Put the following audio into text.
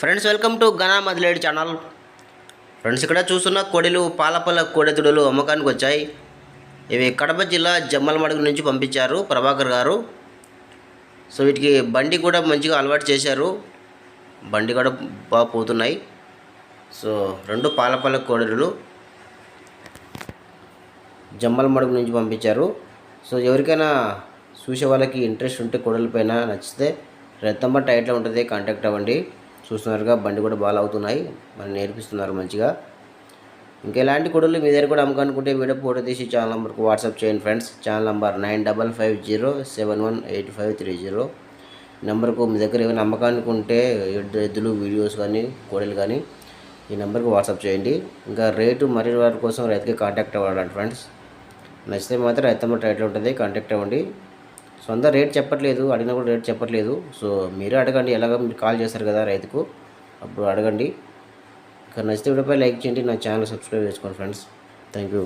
Friends welcome to ఘనా మదిలేడి channel friends ఇక్కడ చూస్తున్న కోడెలు పాలపల్ల కోడెదుడులు అమ్మకానికి వచ్చాయి. ఇవి కడప జిల్లా జమ్మలమడుగు నుంచి పంపించారు ప్రభాకర్ గారు. సో వీటికి బండి కూడా మంచిగా అలవాటు చేశారు. బండి కూడా బాగా పోతున్నాయి. సో రెండు పాలపల్ల కోడెలు జమ్మలమడుగు నుంచి పంపించారు. సో ఎవరికైనా చూసే వాళ్ళకి ఇంట్రెస్ట్ ఉంటే కోడల పైన నచ్చితే రెత్తమ్మ టైట్లో ఉంటుంది కాంటాక్ట్ అవ్వండి. చూస్తున్నారుగా బండి కూడా బాగా అవుతున్నాయి మరి నేర్పిస్తున్నారు మంచిగా. ఇంకా ఇలాంటి కొడులు మీ దగ్గర కూడా అమ్మకనుకుంటే వీడియో ఫోటో తీసి ఛానల్ నెంబర్కి వాట్సాప్ చేయండి friends. Channel number nine double five zero seven one eight five three zero. నెంబర్కు మీ దగ్గర ఏమైనా అమ్మకానికి ఉంటే ఎద్దు- ఎద్దులు వీడియోస్ కానీ కోడలు కానీ ఈ నెంబర్కి వాట్సాప్ చేయండి. ఇంకా రేటు మరి వారి కోసం రైతుకి కాంటాక్ట్ అవ్వాలండి ఫ్రెండ్స్. నచ్చితే మాత్రం రైతమ్మ టైట్లో ఉంటుంది కాంటాక్ట్ అవ్వండి. సొంత రేట్ చెప్పట్లేదు అడిగినా కూడా రేట్ చెప్పట్లేదు. సో మీరే అడగండి ఎలాగ మీరు కాల్ చేస్తారు కదా రైతుకు. అప్పుడు అడగండి. ఇంకా నచ్చితే వీడియోపై లైక్ చేయండి నా ఛానల్ సబ్స్క్రైబ్ చేసుకోండి ఫ్రెండ్స్. Thank you.